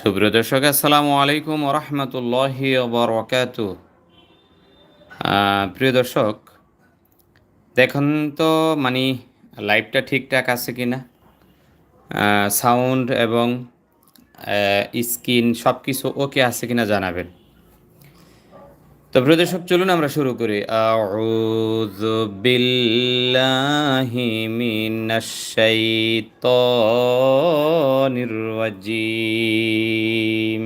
সুপ্রিয় দর্শক, আসসালামু আলাইকুম রহমতুল্লাহ বরকাত প্রিয় দর্শক, দেখুন তো মানে লাইভটা ঠিকঠাক আছে কি না সাউন্ড এবং স্ক্রিন সব কিছু ওকে আছে কিনা জানাবেন। তো দর্শক চলুন আমরা শুরু করি। আউযু বিল্লাহি মিনাশ শাইতানির রাজিম।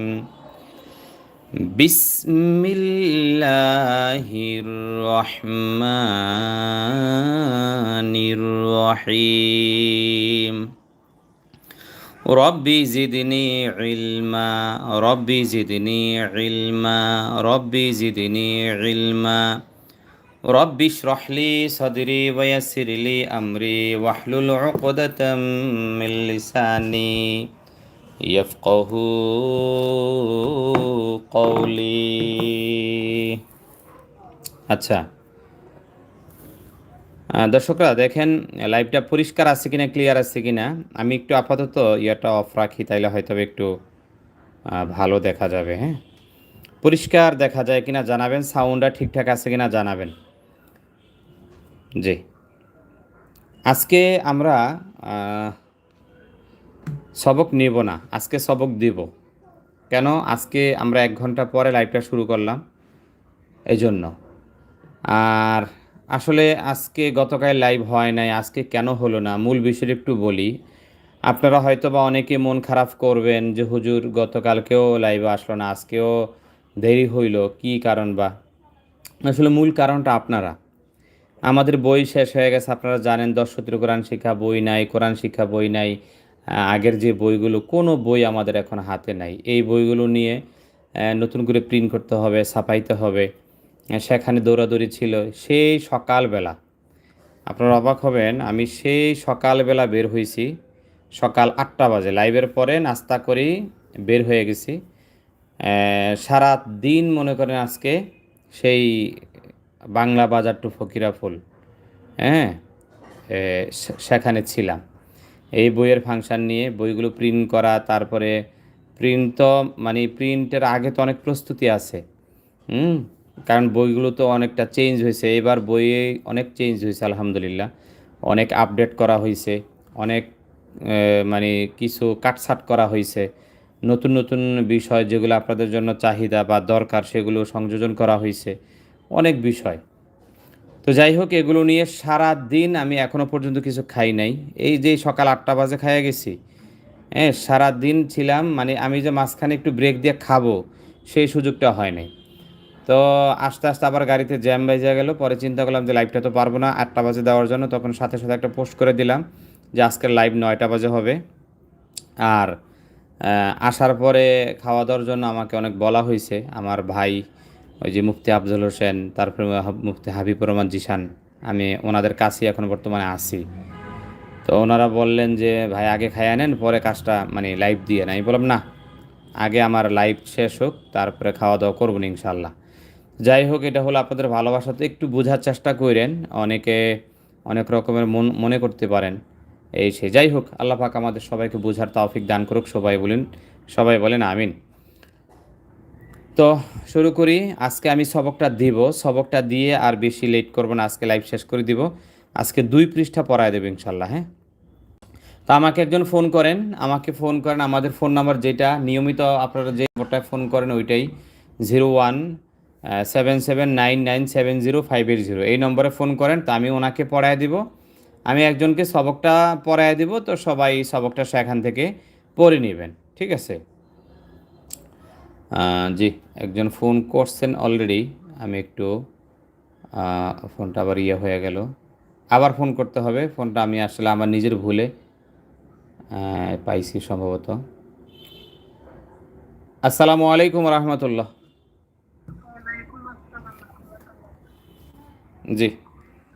ربي زدني علما ربي زدني علما ربي زدني علما ربي اشرح لي صدري ويسر لي أمري واحلل عقدة من لساني يفقه قولي আচ্ছা আহ, দর্শকরা, দেখেন লাইভটা পরিষ্কার আছে কিনা ক্লিয়ার আছে কিনা, আমি একটু আপাতত ইয়াটা অফ রাখি, তাইলে হয়তো একটু ভালো দেখা যাবে হ্যাঁ? পরিষ্কার দেখা যায় কিনা জানাবেন সাউন্ডটা ঠিকঠাক আছে কিনা জানাবেন। জি। আজকে আমরা সবক নিব না, আজকে সবক দিব। কেন? আজকে আমরা এক ঘণ্টা পরে লাইভটা শুরু করলাম এই জন্য আর আসলে আজকে গতকাল লাইভ হয় নাই, আজকে কেন হলো না? মূল বিষয়টা একটু বলি। আপনারা হয়তো বা অনেকে মন খারাপ করবেন যে, হুজুর, গতকালকেও লাইভে আসলো না, আজকেও দেরি হইল, কি কারণ বা? আসলে মূল কারণটা আপনারা। আমাদের বই শেষ হয়ে গেছে, আপনারা জানেন, দশ দশসূত্র কোরআন শিক্ষা বই নাই, কোরআন শিক্ষা বই নাই আগের যে বইগুলো, কোনো বই আমাদের এখন হাতে নাই। এই বইগুলো নিয়ে নতুন করে প্রিন্ট করতে হবে, ছাপাইতে হবে। সেখানে দৌড়াদৌড়ি ছিল। সেই সকালবেলা, আপনারা অবাক হবেন, আমি সেই সকালবেলা বের হয়েছি। সকাল আটটা বাজে, লাইভের পরে নাস্তা করেই বের হয়ে গেছি। সারা দিন মনে করেন আজকে সেই বাংলা বাজার টু ফকিরা ফুল হ্যাঁ সেখানে ছিলাম। এই বইয়ের ফাংশন নিয়ে বইগুলো প্রিন্ট করা, তারপরে প্রিন্ট তো মানে প্রিন্টের আগে তো অনেক প্রস্তুতি আছে। হুম? কারণ বইগুলো তো অনেকটা চেঞ্জ হয়েছে। এবার বইয়ে অনেক চেঞ্জ হয়েছে, আলহামদুলিল্লাহ। অনেক আপডেট করা হয়েছে, অনেক মানে কিছু কাটছাট করা হয়েছে। নতুন নতুন বিষয় যেগুলো আপনাদের জন্য চাহিদা বা দরকার সেগুলো সংযোজন করা হয়েছে। অনেক বিষয়। তো যাই হোক, এগুলো নিয়ে সারা দিন আমি এখনও পর্যন্ত কিছু খাই নাই। এই যে সকাল আটটা বাজে খাইয়া গেছি হ্যাঁ সারা দিন ছিলাম মানে আমি যে মাঝখানে একটু ব্রেক দিয়ে খাব, সেই সুযোগটা হয় নাই। তো আস্তে আস্তে আবার গাড়িতে জ্যাম বেজে গেল। পরে চিন্তা করলাম যে লাইভটা তো পারব না, আটটা বাজে দেওয়ার জন্য। তখন সাথে সাথে একটা পোস্ট করে দিলাম যে আজকের লাইভ নয়টা বাজে হবে। আর আসার পরে খাওয়া দাওয়ার জন্য আমাকে অনেক বলা হয়েছে। আমার ভাই, ওই যে মুফতি আফজল হোসেন, তারপরে মুফতি হাবিব রহমান জিশান, আমি ওনাদের কাছেই এখন বর্তমানে আছি। তো ওনারা বললেন যে, ভাই, আগে খাইয়া নেন, পরে কাজটা মানে লাইভ দিয়ে না আমি বললাম, না, আগে আমার লাইভ শেষ হোক, তারপরে খাওয়া দাওয়া করব ইনশাল্লাহ যাই হোক, এটা হলো আপনাদের ভালোবাসাতে একটু বোঝার চেষ্টা করেন, অনেকে অনেক রকমের মন, মনে করতে পারেন। এই সে যাই হোক, আল্লাহ পাক আমাদের সবাইকে বোঝার তৌফিক দান করুক, সবাই বলেন সবাই বলেন আমিন। তো শুরু করি, আজকে আমি সবকটা দিব, সবকটা দিয়ে আর বেশি লেট করব না, আজকে লাইভ শেষ করে দিব। আজকে দুই পৃষ্ঠা পড়ায় দেবো ইনশাল্লাহ হ্যাঁ? তো আমাকে একজন ফোন করেন, আমাকে ফোন করেন, আমাদের ফোন নাম্বার যেটা, নিয়মিত আপনারা যে নম্বরটায় ফোন করেন, ওইটাই, zero one seven seven nine nine seven zero five eight zero এই নম্বরে ফোন করেন, তো আমি ওনাকে পড়ায় দিব। আমি একজনকে সবকটা পড়ায় দিব, তো সবাই সবকটা সেখান থেকে পড়ে নেবেন, ঠিক আছে? জি, একজন ফোন করছেন অলরেডি আমি একটু ফোনটা আবার ইয়ে হয়ে গেল। আবার ফোন করতে হবে, ফোনটা আমি আসলে আমার নিজের ভুলে পাইছি সম্ভবত। আসসালামু আলাইকুম রহমতুল্লাহ। জি।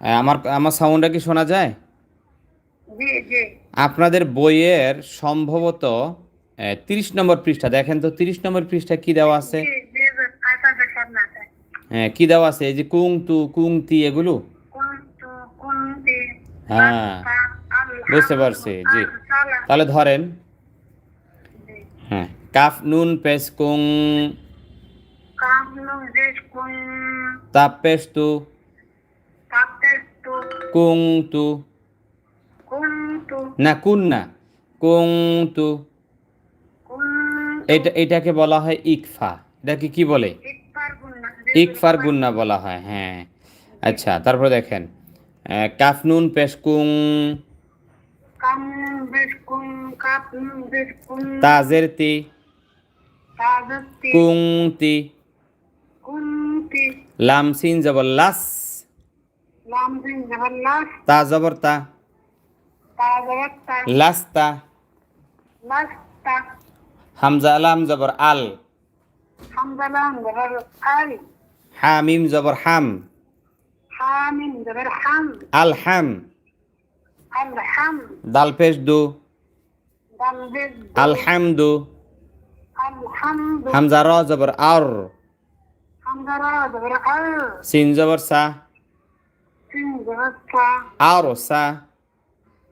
আমার আমার সাউন্ডটা কি শোনা যায়? আপনাদের বইয়ের সম্ভবত তিরিশ নম্বর পৃষ্ঠা দেখেন তো তিরিশ নম্বর পৃষ্ঠা কি দেওয়া আছে? হ্যাঁ কি দেওয়া আছে? এই যে কুং তু কুং তি এগুলো? হ্যাঁ। বুঝতে পারছি জি। তাহলে ধরেন। হ্যাঁ কাফ নুন পেশ কুং। তাপ পেশ তু। তু কুং তু কুন তু না কুন না কুং এটা এটাকে বলা হয় ইকফা। এটাকে কি বলে? ইকফার গুন্না। বলা হয় হ্যাঁ। আচ্ছা তারপর দেখেন কাফনুন কাফ নুন পেশ কুং। কাম নুন পেশ কুন কাপ নুন পেশ কুন তাজের তি। তাজতি কুং তি লাম সিন জবর লাস তা জবর তা। তাজবত্তা লাস্তা লাস্তা হামজা লাম জবর আল। হামদালাম জবর আল। হামিম জবর হাম। হামিম জবর হাম। আল হাম। আল হাম। দাল পেশ দু। আলহামদু হামজা র জবর আর। সিন জবর সা। সিন জবর সা আর সা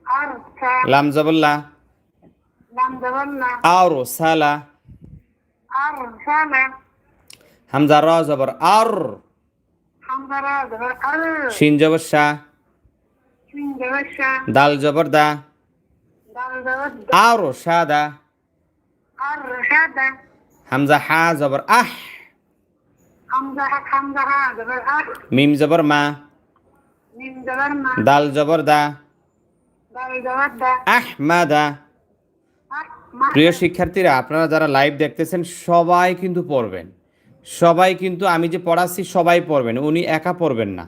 আর সা লাম জবর লা লাম জবর লা আর সালা আর সালা হামজা র জবর আর হামদারা জবর সা দাল জবর দা আর সাদা হামজা হা জবর আহ মিম জবর মা দাল জবর দা আহমাদা প্রিয় শিক্ষার্থীরা আপনারা যারা লাইভ দেখতেছেন সবাই কিন্তু পড়বেন। সবাই কিন্তু আমি যে পড়াচ্ছি সবাই পড়বেন। উনি একা পড়বেন না।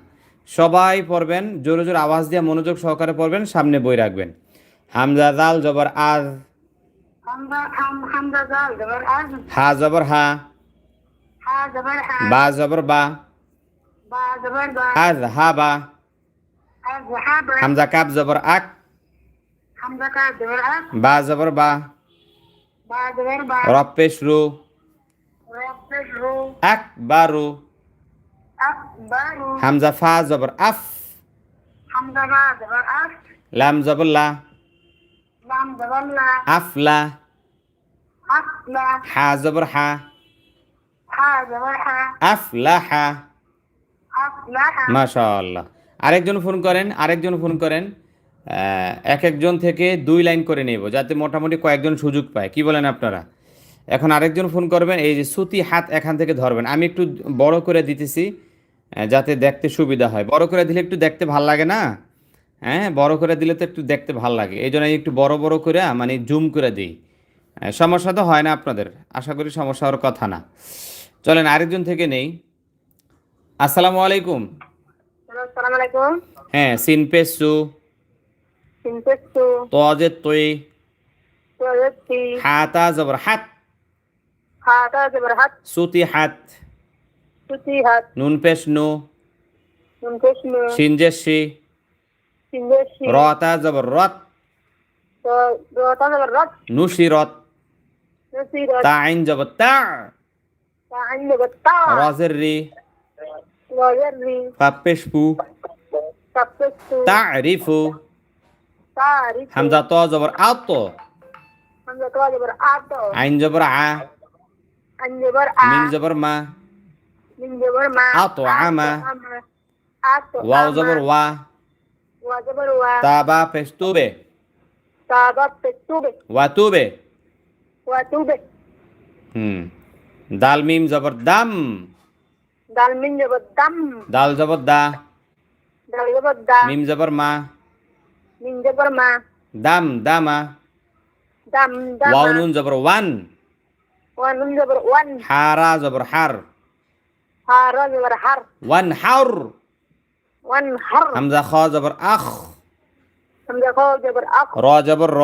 সবাই পড়বেন জোরে জোরে আওয়াজ দিয়ে মনোযোগ সহকারে পড়বেন সামনে বই রাখবেন। হামজা দাল জবর আজ। হা জবর হা। হা জবর বা জবর বা। আজ হা বা। হামজা কাপ জবর আক? বা জবর বা? রপ্পেশ রু। আক বারু হামজা ফা জবর আফ। লাম জবর লা। আফলা হা জবর হা। আফলাহা মাশাআল্লাহ। আরেকজন ফোন করেন, আরেকজন ফোন করেন এক একজন থেকে দুই লাইন করে নেব যাতে মোটামুটি কয়েকজন সুযোগ পায়। কি বলেন আপনারা? এখন আরেকজন ফোন করবেন, এই যে সুতি হাত এখান থেকে ধরবেন। আমি একটু বড় করে দিতেছি যাতে দেখতে সুবিধা হয়। বড় করে দিলে একটু দেখতে ভালো লাগে না? হ্যাঁ বড় করে দিলে তো একটু দেখতে ভালো লাগে। এই জন্য একটু বড় বড় করে মানে জুম করে দিই। সমস্যা তো হয় না আপনাদের। আশা করি সমস্যা হওয়ার কথা না। চলেন আরেকজন থেকে নেই। আসসালামু আলাইকুম। আসসালামু আলাইকুম। হ্যাঁ সিন পেসু সিনতেসু তজে তৈ তোরতি হাতা জবর হাত। হাতা জবর হাত। সুতি হাত। সুতি হাত। নুন পেশ নু নুনকেশনু সিনজেসি। সিনদেশি রতা জবর রত। রতা জবর রত। নুসি রত। নসিরত তাইন জবর তা। তাআন জবর তা। রজের রি। ফাপেশ পু তাফসু তারিফু তারিফ হামজা ত জবর আত হামজা তো জবর আত আইন জবর আ আন জবর আ মিম জবর মা মিন জবর মা আত আমা আত ওয়াও জবর ওয়া ওয়া জবর ওয়া তাবা পেশ তুবে তাবা পেতুবে ওয়া তুবে ওয়া তুবে হুম দাল মিম জবর দাম দাল জবর দা দাল জবর দা মিম জবর মা মিন জবর মা দাম দামা দাম দাম ওয়াও নুন জবর ওয়ান ওয়া নুন জবর ওয়ান হারা জবর হার হা র জবর হার ওয়ান হার ওয়ান হার হামজা খ জবর আখ হামজা খো জবর আখ র জবর র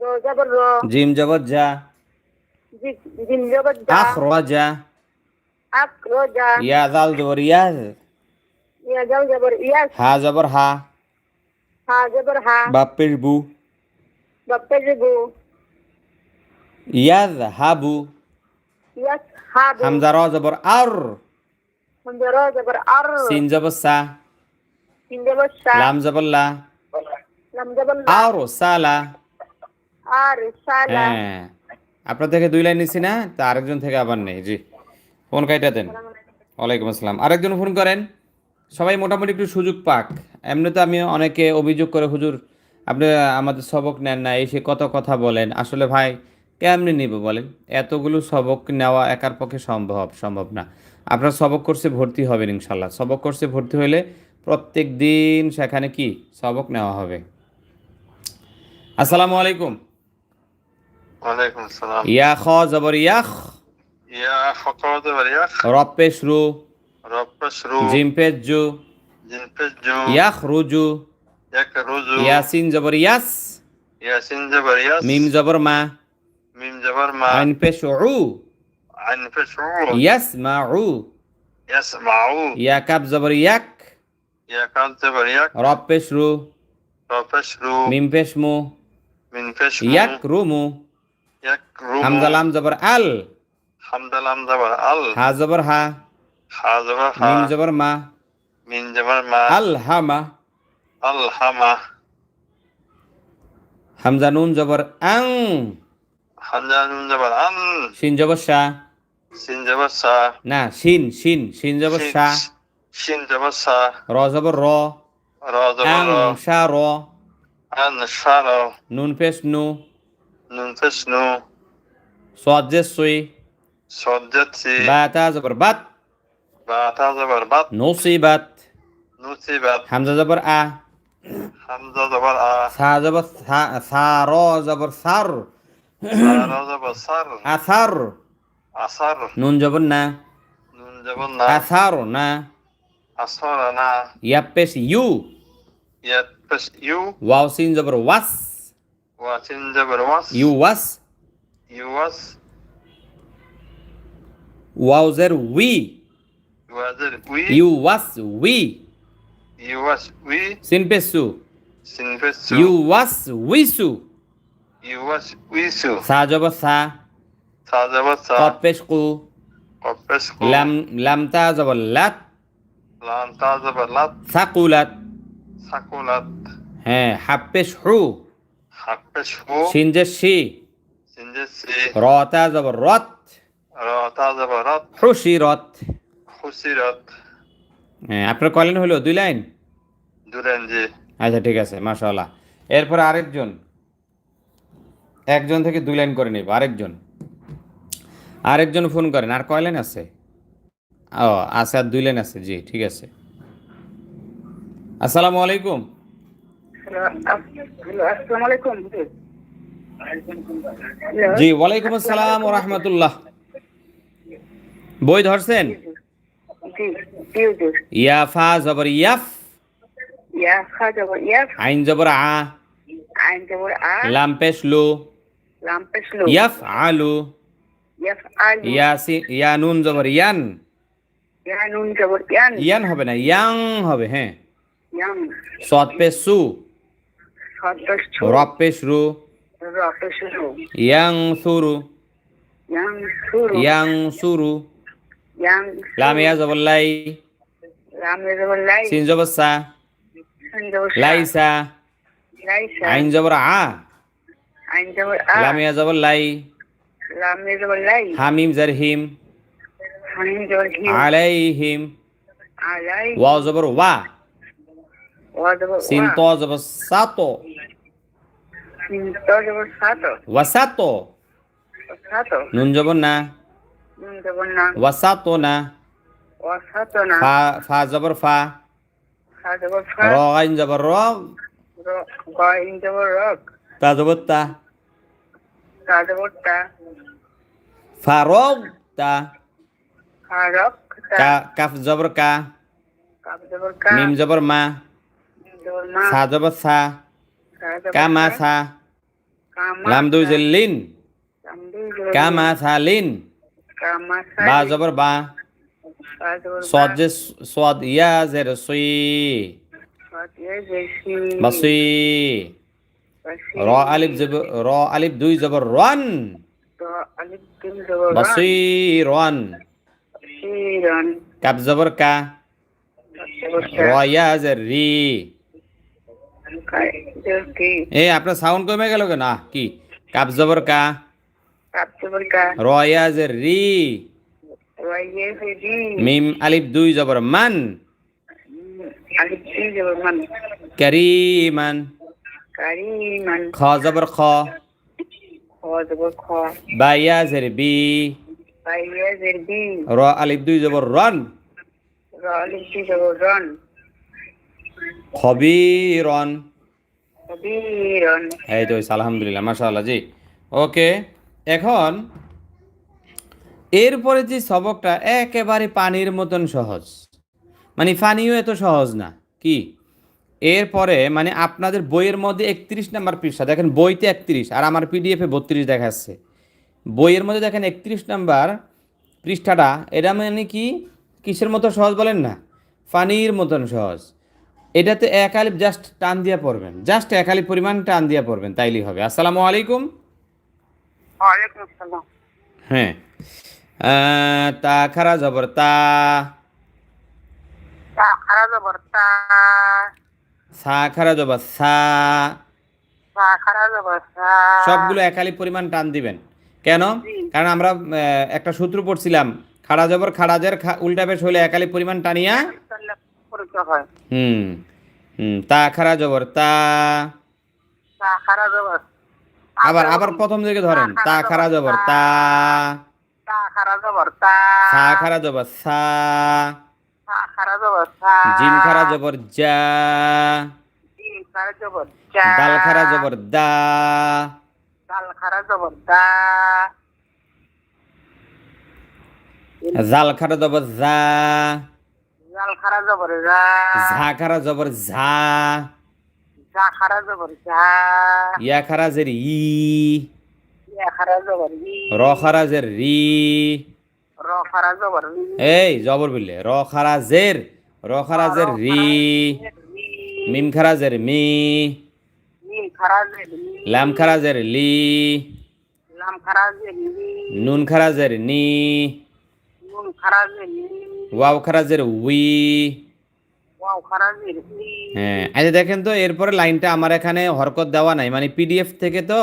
র জবর র জিম জবর জা জিম জবর জা আক র জা ইয়া দাল জবর ইয়াজ ইয়া জাও জবর ইয়াস হা জবর হা। হা জবর হা। বাপের বু। বাপ্পে জবু ইয়াজ হাবু ইয়াস হাবু হামজা র জবর আর। হামজা র জবর আর। সিন জবর সা। সিন জবর সা। লাম জবর লা। লাম জবর লা। আর সালা আর সালা হ্যাঁ। আপনার থেকে দুই লাইন নিছি না তা আরেকজন থেকে আবার নেই জি। ফোন কাইটা দেন। ওয়ালাইকুম আসসালাম। আরেকজন ফোন করেন। সবাই মোটামুটি একটু সুযোগ পাক। এমনি তো আমি অনেকে অভিযোগ করে হুজুর আপনি আমাদের সবক নেন না এসে কত কথা বলেন। আসলে ভাই কেমনি নিব বলেন? এতগুলো সবক নেওয়া একার পক্ষে সম্ভব সম্ভব না। আপনার সবক কোর্সে ভর্তি হবেন ইনশাল্লাহ। সবক কোর্সে ভর্তি হলে প্রত্যেক দিন সেখানে কি? সবক নেওয়া হবে। আসসালামু আলাইকুম। ওয়ালাইকুম সালাম ইয়া খ জবর ইয়াখ ইয়া ফকরত বারিয়াখ রপ্পেশ রু রব্বাশরু জিমপেজ জু জিনফেজু ইয়াখ রুজু ইয়াকরুজু ইয়াসিন জবর ইয়াস। ইয়াসিন জাবারিয়াস মিম জবর মা। মিম জাবার মা। আইন পেশ উ আনফেশু ইয়াস মা উ ইয়াসমাউ ইয়া কাব জবর ইয়াক। ইয়াকাত জাবারিয়াক রপ্পেশ রু রব্বাশরু মিম পেশ মু মিনফেশু ইয়াক রুমু ইয়াকরু হামজা লাম জবর আল। হামদাল আমজাবার আল। হা জবর হা। হা জবর হা। মিম জবর মা। মিম জবর মা। আল হামা আল হামা হামজা নুন জবর আং। হামজা নুন জবর আং। শিন জবর শা। শিন জবর শা। না শিন শিন শিন জবর শা। শিন জবর শা। র জবর র। র জবর র। শা র। আন শা র। নুন পেশ নু। নুন পেশ নু। সোয়াদ জে সুই। Sodet si Bata zabar bat. Bata zabar bat. Nusi Bat. Hamza zabar a. Hamza zabar a. Sa sa Saro zabar sar. Saro zabar sar. Asar. Asar. Nun zabar na. Nun na. Asar na. Asar na. Yapes yu. Yapes yu. Wawsin zabar was. Wawsin zabar was. Yu was. Yu was. ওয়াউজের উই ওয়াজের উই ইউ ওয়াস উই ইউ ওয়াস উই ইউ ওয়াস উইসু ইউ ওয়াস উইসু সা জব সা সা জব সা কপেশকু কপেশকু লাম লাম তা জব লাত লাম তা জব লাত সাকুলাত সাকুলাত হ্যাঁ হাপ্পেশ হু হুসিরত। হুসিরত। আপনার কলেন হলো? দুই লাইন? দুই লাইন জি। আচ্ছা ঠিক আছে মাশাআল্লাহ। এরপর আরেকজন। একজন থেকে দুই লাইন করে নেব আরেকজন। আরেকজন ফোন করেন আর কয় লাইন আছে? ও আছে আর দুই লাইন আছে জি ঠিক আছে। আসসালামু আলাইকুম। জি। ওয়ালাইকুম আসসালাম রহমতুল্লাহ। বই ধরছেন? জি জি। হুজুর। ইয়াফা জবর ইয়াফ? ইয়া খা জবর ইয়া আইন জবর আ। আইন জবর আ। লাম পেশ লু। লাম পেশ লো। ইয়াফ আলু ইয়াফ আলু ইয়াসি ইয়া নুন জবর ইয়ান। ইয়া নুন জবর ইয়ান। ইয়ান হবে না ইয়াং হবে হ্যাঁ। ইয়াম সৎ পেশ সু। সদস ছো রব পেশ রু। র পেশ রু। ইয়াং সুরু ইয়াং সুরু ইয়াং সুরু ইয়াং লাম ইয়া লাম সিন লাইসা আইন জবর আ আইন জবর আ লাম ইয়া লাম হামিম জর হিম হামিম জবর আলাইহিম আলাই ওয়াও জবর ওয়া ওয়া জবর সিন ওয়া তো জবর সাতো সিন তো জবর সাতো ওয়াসাতো সাতো নুন জবর না নুন জবর না ওয়াসাতো না ওয়া সাতো না ফা ফা জবর ফা খা জবর ফা র আইন জবর র র গাইন জবর রক তা জবর তা তা জবর তা ফারগ তা খা রক তা কাফ জবর কা কাপ জবর কা মিম জবর মা সা জবর সা কামা সা, সা লাম দুই জিল্লিন লাম দুই জবর কামা সা লিন বা জবর বা সদ যে সদ ইয়া জের সুই বাসুই র আলিফ জবর র আলিফ দুই জবর রন বাসুই রন কাপ জবর কা। রয়া জের রি এ আপনার সাউন্ড কমে গেল না কি? কাপ জবর কা। কাপ জবর কা রয়া জের রি রয়ে রি মিম আলিফ দুই জবর মান। আলিফ জি জবর কারিমান। কারিমান। খ জবর খ। খ জবর খ। বায়া বি বাইয়ে বি র আলিফ দুই জবর রন। র আলিফ জি জবর রন। খবিরন। কবিরন এই তো আলহামদুলিল্লাহ মাশাআল্লাহ জি। ওকে। এখন এরপরে যে সবকটা একেবারে পানির মতন সহজ। মানে পানিও এত সহজ না। কি? এরপরে মানে আপনাদের বইয়ের মধ্যে একত্রিশ নাম্বার পৃষ্ঠা। দেখেন বইতে একত্রিশ, আর আমার পিডিএফে বত্রিশ দেখাচ্ছে। বইয়ের মধ্যে দেখেন একত্রিশ নাম্বার পৃষ্ঠাটা, এটা মানে কি? কিসের মতো সহজ বলেন না? পানির মতন সহজ। এটাতে এক আলিফ জাস্ট টান দিয়া পড়বেন। জাস্ট এক আলিফ পরিমাণ টান দিয়া পড়বেন, তাইলেই হবে। আসসালামু আলাইকুম। হ্যাঁ। তা খারা জবর তা? তা খারা জবর তা? সা খারা জবর সা? তা খারা জবর সা সবগুলো এক আলিফ পরিমাণ টান দিবেন। কেন? কারণ আমরা একটা সূত্র পড়ছিলাম খাড়া জবর খাড়াজের উল্টা বেশ হলে এক আলিফ পরিমাণ টানিয়া? হুম হুম তা খারা জবর তা খারা জবর আবার আবার প্রথম থেকে ধরেন তা খারা জবর তা তা খারা জবর তা সা খারা জবর সা জিম খারা জবর যা দাল খারা জবর দা দাল খারা জবর দা জাল খারা জবর যা জাল খারা জবর যা ঝা খারা জবর ঝা যা খারা জবর যা। ইয়া খারা জের ই। ইয়া খারা জবর ই। র খারা জের রি। র খারা জবর রি এই জবর বললে। র খারা জের র খারা জের রি। মিম খারা জের মি। মিম খারা জের মি লাম খারা জের লি। লাম খারা জের লি নুন খারা জের নি। নুন খারা জের নি ওয়াও খারা জের উই। হ্যাঁ আচ্ছা দেখেন তো এরপরে লাইনটা আমার এখানে হরকত দেওয়া নাই। মানে পিডিএফ থেকে তো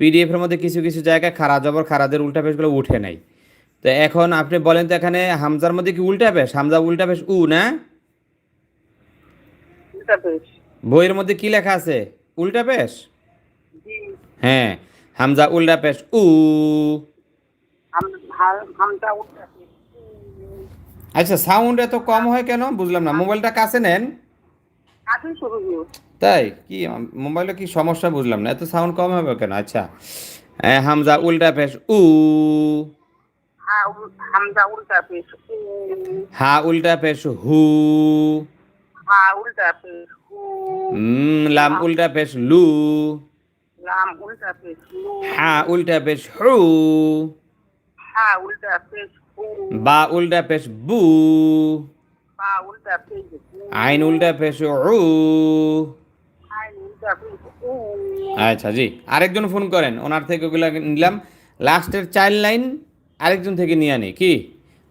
পিডিএফ এর মধ্যে কিছু কিছু জায়গায় খারা জবর খারাদের উল্টা পেশগুলো উঠে নাই। তো এখন আপনি বলেন তো এখানে হামজার মধ্যে কি উল্টা পেশ? হামজা উল্টা পেশ উ না? বইয়ের মধ্যে কি লেখা আছে? উল্টা পেশ? হ্যাঁ হামজা উল্টা পেশ উ। হাম হাম- হামটা উঠতেছে আচ্ছা সাউন্ড এত কম হয় কেন? বুঝলাম না। মোবাইলটা কাছে নেন। তাই? কি মোবাইলে কি সমস্যা? বুঝলাম না। এত সাউন্ড কম হবে কেন? আচ্ছা। হামজা উল্টা পেশ উ। হামজা উল্টা পেশ উ। হা উল্টা পেশ হু। হা উল্টা পেশ হু। লাম উল্টা পেশ লু। লাম উল্টা পেশ লু। হা উল্টা পেশ হু। হা উল্টা পেশ বা উল্টা পেশ বু আইন উল্টা পেশ উ আচ্ছা জি। আরেকজন ফোন করেন ওনার থেকে ওগুলো নিলাম। লাস্টের চাইল্ড লাইন আরেকজন থেকে নিয়ে আনি কি?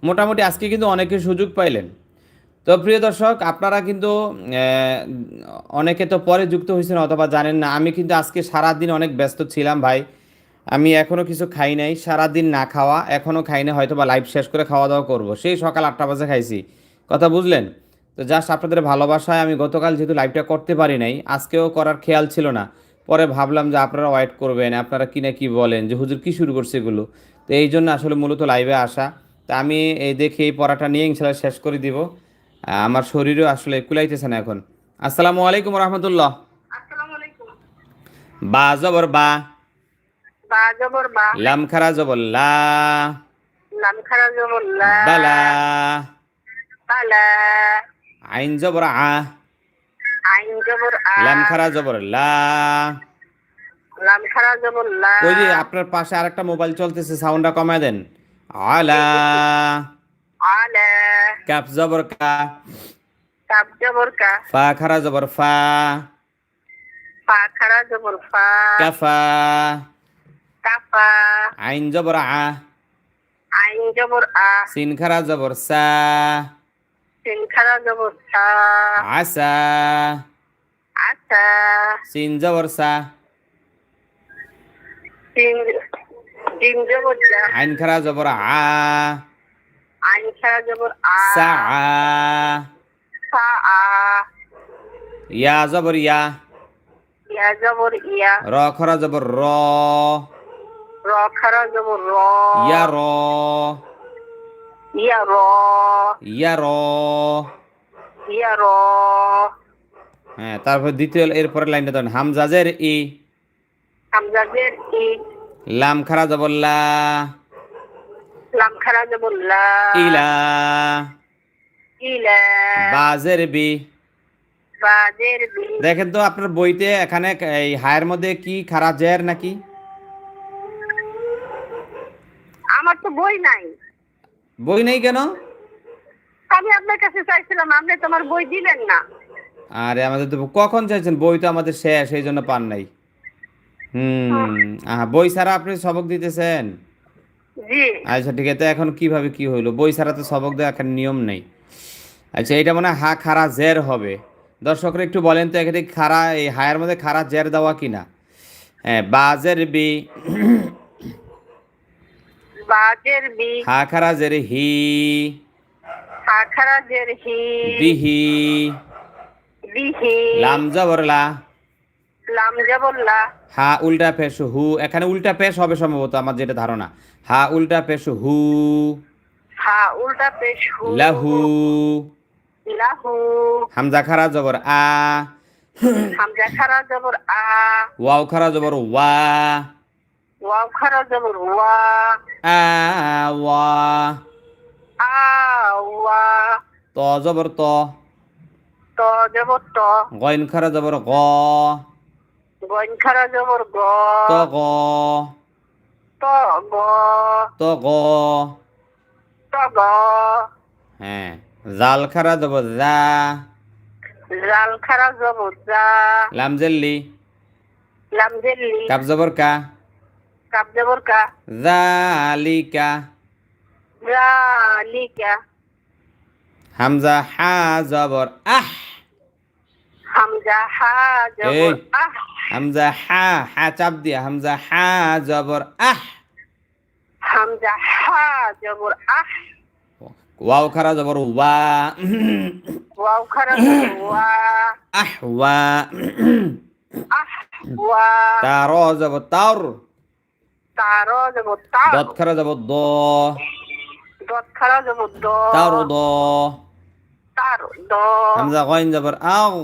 মোটামুটি আজকে কিন্তু অনেকে সুযোগ পাইলেন। তো প্রিয় দর্শক আপনারা কিন্তু অনেকে তো পরে যুক্ত হয়েছেন অথবা জানেন না। আমি কিন্তু আজকে সারাদিন অনেক ব্যস্ত ছিলাম ভাই। আমি এখনও কিছু খাই নাই সারাদিন না খাওয়া এখনও খাই না হয়তো বা লাইভ শেষ করে খাওয়া দাওয়া করব। সেই সকাল আটটা বাজে খাইছি। কথা বুঝলেন? তো জাস্ট আপনাদের ভালোবাসায় আমি গতকাল যেহেতু লাইভটা করতে পারি নাই আজকেও করার খেয়াল ছিল না। পরে ভাবলাম যে আপনারা ওয়েট করবেন আপনারা কি না কি বলেন যে হুজুর কি শুরু করছে এগুলো? তো এই জন্য আসলে মূলত লাইভে আসা। তা আমি এই দেখে এই পড়াটা নিয়ে ইনশাল্লাহ শেষ করে দিব। আমার শরীরও আসলে কুলাইতেছে না এখন। আসসালামু আলাইকুম রহমতুল্লাহ। বা জবর বা। বা জবর বা। লাম খারা জবর লা। লাম খারা জবর লা। বালা। বালা। আইন জবর আ। আইন জবর আ। লাম খারা জবর লা। লাম খারা জবর লা। ওই যে আপনার পাশে আরেকটা মোবাইল চলতেছে সাউন্ডটা কমায় দেন। আলা। আলা। কাপ জবর কা। কাপ জবর কা। ফা খারা জবর ফা। পা খারা জবর ফা। কাফা কাফা আইন জবর আ আইন জবর আ সিন খারা জবর সা সিন খারা জবর সা আসা আচ্ছা সিন জবর সা সিন জিম জবর জা আইন খারা জবর আ আইন খারা জবর আ সা আ সা আ ইয়া জবর ইয়া ইয়া জবর ইয়া র খরা জবর র র খারা জবর র। ইয়া র। ইয়া র। ইয়া র। ইয়া র। হ্যাঁ তারপর দ্বিতীয় এরপরে লাইনটা ধরেন। হামজাজের ই। হামজাজের ই। লাম খারা লাম খারা ইলা। ইলা। বাজের বি। দেখেন তো আপনার বইতে এখানে এই হায়ের মধ্যে কি খারা জের নাকি? আমার তো বই নাই। বই নেই কেন? আমি আপনার কাছে চাইছিলাম আপনি তোমার বই দিলেন না। আরে আমাদের তো কখন চাইছেন? বই তো আমাদের শেষ এই জন্য পান নাই। হুম আহা বই ছাড়া আপনি সবক দিতেছেন? জি। আচ্ছা ঠিক আছে এখন কীভাবে কি হইল? বই ছাড়া তো সবক দেওয়া এখন নিয়ম নেই। আচ্ছা এটা মনে হয় হা খারা জের হবে। দর্শকরা একটু বলেন তো এখানে খারা এই হায়ের মধ্যে খারা জের দেওয়া কিনা? হ্যাঁ বাজের বি বাজের বি। হা খারা জের হি। খারা জের হি। বিহি। বিহি। লাম জবরলা লাম জবর হা উল্টা পেশ হু। এখানে উল্টা পেশ হবে সম্ভবত আমার যেটা ধারণা। হা উল্টা পেশ হু। হা উল্টা পেশ হু। লাহু। লাহু। হামজা খারা জবর আ। হামজা খারা জবর আ। ওয়াও খারা জবর ওয়া। ওয়াও খারা জবর ওয়া আ ওয়া আ ওয়া ত জবর ত ত জবর ত গইন খারা জবর গ গইন খারা জবর গ ত গ ত গ ত গ ত গ হ্যাঁ জাল খারা জবর জা জাল খারা জবর জা লাম জেল্লি লাম জেল্লি কাপ জবর কা কাপ জবর কা জালিকা জালিকা হামজা হা জবর আহ হামজা হা জবর এই। আহ হামজা হা হা চাপ দিয়া হামজা হা জবর আহ হামজা হা জবর আহ ওয়াও খারা জবর ওয়া ওয়াও খারা জবর ওয়া আহ ওয়া আহ ওয়া তা র জবর তার দত খারা জবর দ। দত খারা জবর দ। তার দ। তার দ। হামজা গইন জবর আও।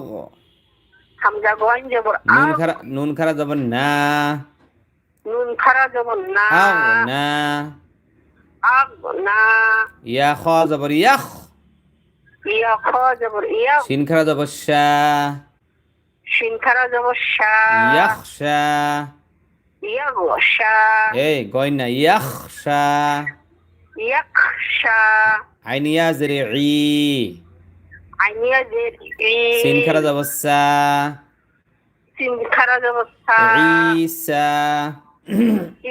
হামজা গইন জবর নুন খারা নুন খারা জবর না। নুন খারা জবর না। আও না। ইয়া খ জবর ইয়াখ। ইয়া খ জবর ইয়া শিন খারা জবর শা শিন খারা জবর শা ইয়াখশা ইয়া গোশা এই গইন না ইয়াখশা ইয়াকশা আইন ইয়া জেরে ই আইনিয়া জের ই সিন খারা জবর সা সিন খারা জবর সা ঈসা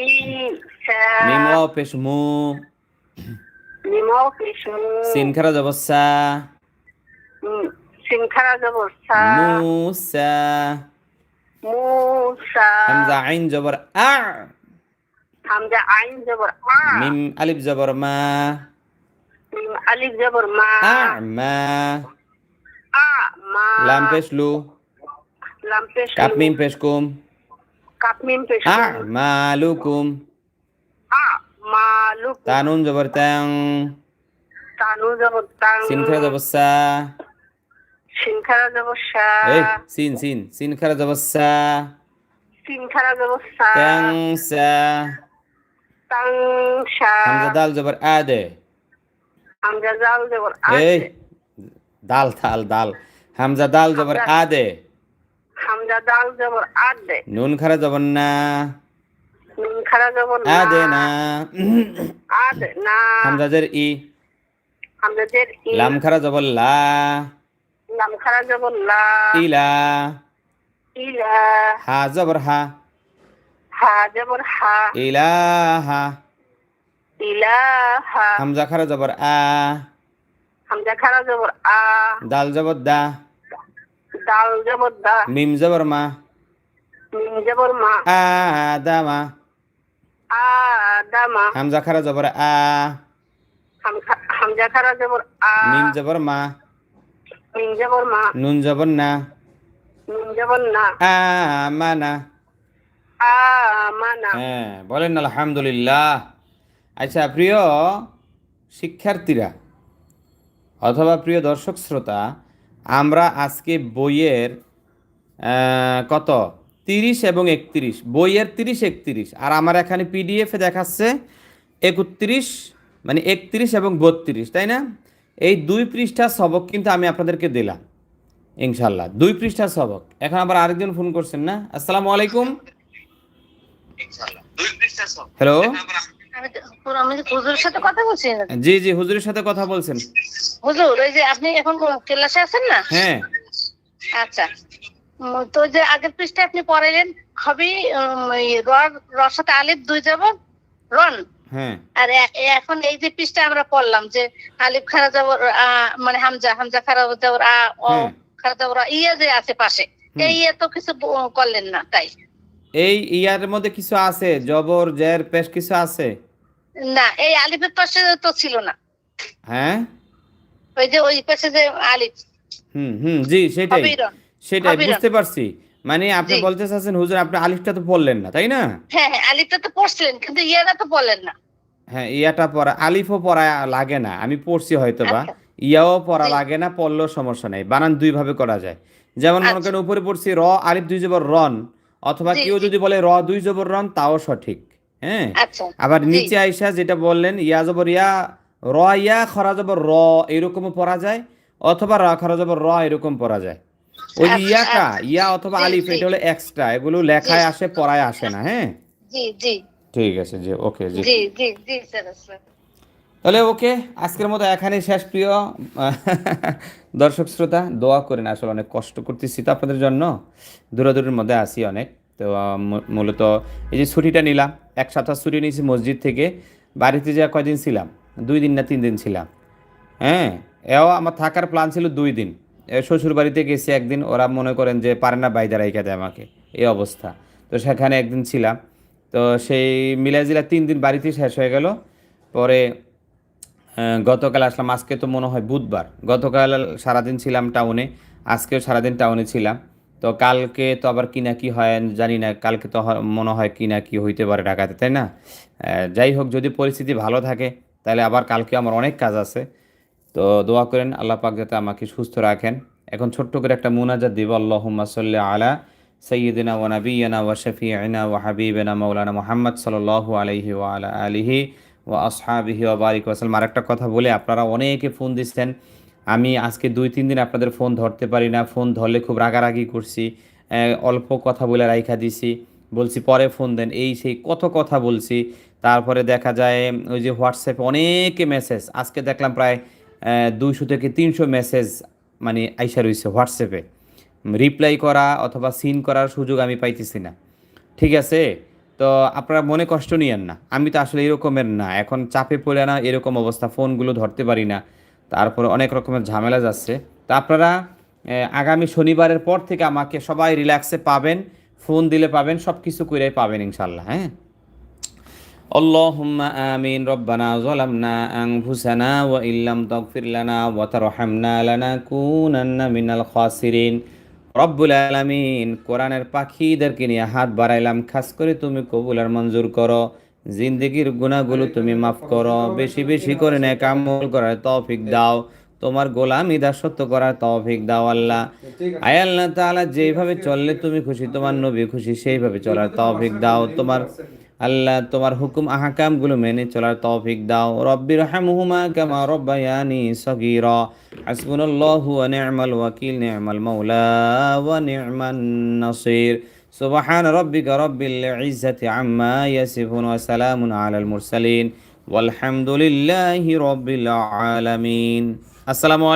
ঈসা মিম ওয়াও পেশ মু লিমাও মুসা হামজা আইন জবর আ হামজা আইন জবর আ মিম আলিফ জবর মা মিম আলিফ জবর মা আমা আ মা লাম পেশ লু লাম পেশ কাপ মিম পেশ কুম কাপ মিম পেশ আমালুকুম আ মালুক তানুন জবর তাং তানু জবর তাং সিন জবর সা সিন সিন সিন খারা জবর সা। সিন খারা সা। তাং সা। তাং সা। হামজা দাল জবর আদে হামজা জাল জবর এই আদে দাল দাল দাল। হামজা দাল জবর আদে হামজা দাল জবর আদে নুন খারা জবর না। নুন খারা জবর না। আদে না আদে না। হামজা জের ই। হামজা জের ই। লাম খারা জবর লা। লাম খারা জবর লা ইলা। ইলা। হা জবর হা। হা জবর হা। ইলাহা। ইলাহা। হামজা খারা জবর আ। হামজা খারা জবর আ। দাল জবর দা। দাল জবর দা। মিম জবর মা। মিম জবর মা। আদামা আদামা হামজা খারা জবর আ। হামজা খারা জবর আ। মিম মিম জবর মা। নুন জবর না। মিম জবর না। আমানা আমানা হ্যাঁ বলেন আলহামদুলিল্লাহ। আচ্ছা প্রিয় শিক্ষার্থীরা অথবা প্রিয় দর্শক শ্রোতা আমরা আজকে বইয়ের কত? তিরিশ এবং একত্রিশ। বইয়ের তিরিশ একত্রিশ। আর আমার এখানে পিডিএফে দেখাচ্ছে একত্রিশ মানে একত্রিশ এবং বত্রিশ তাই না? এই দুই পৃষ্ঠা সবক কিন্তু আমি আপনাদেরকে দিলাম ইনশাল্লাহ দুই পৃষ্ঠা সবক। এখন আবার আরেকজন ফোন করছেন না? আসসালামু আলাইকুম। হ্যালো। আমি তো- পুরো- আমি তো হুজুরের সাথে কথা বলছি না। জি জি হুজুরের সাথে কথা বলছেন। হুজুর ওই যে আপনি এখন ক্লাসে আছেন না? হ্যাঁ। আচ্ছা। তো যে আগের পৃষ্ঠে আপনি পড়াইলেন র- রর সাথে আলিফ দুই যাব রন। আর এ- এ- এখন এই যে পৃষ্ঠে আমরা পড়লাম যে আলিফ খারা যাব মানে হামজা হামজা খারা যাব আ ও হ্যাঁ। খারা যাব ইয়া যে আছে পাশে এই ইয়ে তো কিছু করলেন না তাই। এই ইয়ার মধ্যে কিছু আছে? জবর জের পেশ কিছু আছে? না এই আলিফের পাশে তো ছিল না। হ্যাঁ? ওই যে ওই পাশে যে আলিফ। হুম হুম জি সেটাই। সেটাই বুঝতে পারছি। মানে আপনি বলতে চাচ্ছেন হুজুর আপনি আলিফটা তো পড়লেন না তাই না? হ্যাঁ হ্যাঁ আলিফটা তো পড়ছিলেন কিন্তু ইয়াটা তো বললেন না। হ্যাঁ ইয়াটা পড়া আলিফও পড়া লাগে না আমি পড়ছি হয়তো বা আচ্ছা। ইয়াও পড়া লাগে না পড়লেও সমস্যা নেই বানান দুই ভাবে করা যায়। যেমন মনে আচ্ছা। করেন উপরে পড়ছি র আলিফ দুই জবর রন অথবা কেউ যদি বলে র দুই জবর রন তাও সঠিক হ্যাঁ? আচ্ছা। আবার নিচে আইসা যেটা বললেন ইয়া জবর ইয়া র ইয়া খরা জবর র এরকমও পড়া যায় অথবা র খরা জবর র এরকম পড়া যায়। ওই ইয়াটা। ইয়া অথবা আলিফ এটা হলো এক্সট্রা এগুলো লেখায় আসে পড়ায় আসে না হ্যাঁ? জি জি। ঠিক আছে জি ওকে জি। জি জি জি স্যার তাহলে ওকে আজকের মতো এখানেই শেষ প্রিয় দর্শক শ্রোতা দোয়া করেন আসলে অনেক কষ্ট করতেছি তো আপনাদের জন্য। দূরাদূরের মধ্যে আসি অনেক তো মূলত এই যে ছুটিটা নিলাম এক সপ্তাহ ছুটি নিয়েছি মসজিদ থেকে বাড়িতে যা কয়দিন ছিলাম? দুই দিন না তিন দিন ছিলাম। হ্যাঁ এও আমার থাকার প্ল্যান ছিল দুই দিন। শ্বশুর বাড়িতে গেছি একদিন, ওরা মনে করেন যে পারে না বাইদা রাইখা দেয় আমাকে। এই অবস্থা। তো সেখানে একদিন ছিলাম। তো সেই মিলাজিলা তিন দিন বাড়িতেই শেষ হয়ে গেল। পরে গতকাল আসলাম। আজকে তো মনে হয় বুধবার। গতকাল সারাদিন ছিলাম টাউনে। আজকেও সারাদিন টাউনে ছিলাম। তো কালকে তো আবার কি না কি হয় জানি না। কালকে তো মনে হয় কি না কি হইতে পারে ঢাকাতে, তাই না? যাই হোক, যদি পরিস্থিতি ভালো থাকে, তাহলে আবার কালকে আমার অনেক কাজ আছে। তো দোয়া করেন, আল্লাহ পাক যাতে আমাকে সুস্থ রাখেন। এখন ছোট্ট করে একটা মুনাজাত দিব, আল্লাহুম্মা সাল্লি আলা সৈয়দিনা ওয়া নাবিয়িনা ওয়া শাফিঈনা ওয়া হাবিবিনা মাওলানা মুহাম্মদ সাল্লাল্লাহু আলাইহি ওয়া আলা আলিহি ওয়া আসহাবিহি ওয়া বারিক ওয়াসাল্লাম আরেকটা কথা বলে, আপনারা অনেকে ফোন দিচ্ছেন, আমি আজকে দুই তিন দিন আপনাদের ফোন ধরতে পারি না, ফোন ধরলে খুব রাগারাগি করছি অল্প কথা বলে রাইখা দিছি, বলছি পরে ফোন দেন, এই সেই কত কথা বলছি। তারপরে দেখা যায়, ওই যে হোয়াটসঅ্যাপে অনেকে মেসেজ, আজকে দেখলাম প্রায় দুইশো থেকে তিনশো মেসেজ মানে আইসা রয়েছে হোয়াটসঅ্যাপে রিপ্লাই করা অথবা সিন করার সুযোগ আমি পাইতেছি না। ঠিক আছে? তো আপনারা মনে কষ্ট নিয়েন না। আমি তো আসলে এরকমের না। এখন চাপে পড়ে না, এরকম অবস্থা, ফোনগুলো ধরতে পারি না। তারপরে অনেক রকমের ঝামেলা যাচ্ছে। তো আপনারা আগামী শনিবারের পর থেকে আমাকে সবাই রিল্যাক্সে পাবেন ফোন দিলে পাবেন সব কিছু করে পাবেন ইনশাল্লাহ হ্যাঁ? اللهم آمين ربنا ظلمنا أنفسنا وإن لم تغفر لنا وترحمنا لنكونن من الخاسرين রব্বুল আলামিন কোরআনের পাখিদেরকে নিয়ে হাত বাড়াইলাম খাস করে তুমি কবুল আর মঞ্জুর করো জিন্দগির গুণাগুলো তুমি মাফ করো বেশি বেশি করে নেক আমল করার তৌফিক দাও তোমার গোলামি দাসত্ব করার তৌফিক দাও আল্লাহ আয় আল্লাহ তাআলা যেভাবে চললে তুমি খুশি তোমার নবী খুশি সেইভাবে চলার তৌফিক দাও তোমার আল্লাহ তোমার হুকুম, আহকামগুলো মেনে চলার তৌফিক দাও। রব্বির হামহুমা কামা রব্বায়ানি সগীরা। হাসবুনাল্লাহু ওয়া নি'মাল ওয়াকিল, নি'মাল মাওলা ওয়া নি'মান নাসির। সুবহান রব্বিকা রব্বিল ইজ্জাতি আম্মা ইয়াসিফুন ওয়া সালামুন আলাল মুরসালিন। ওয়ালহামদুলিল্লাহি রব্বিল আলামিন। আসসালামু আলাইকুম।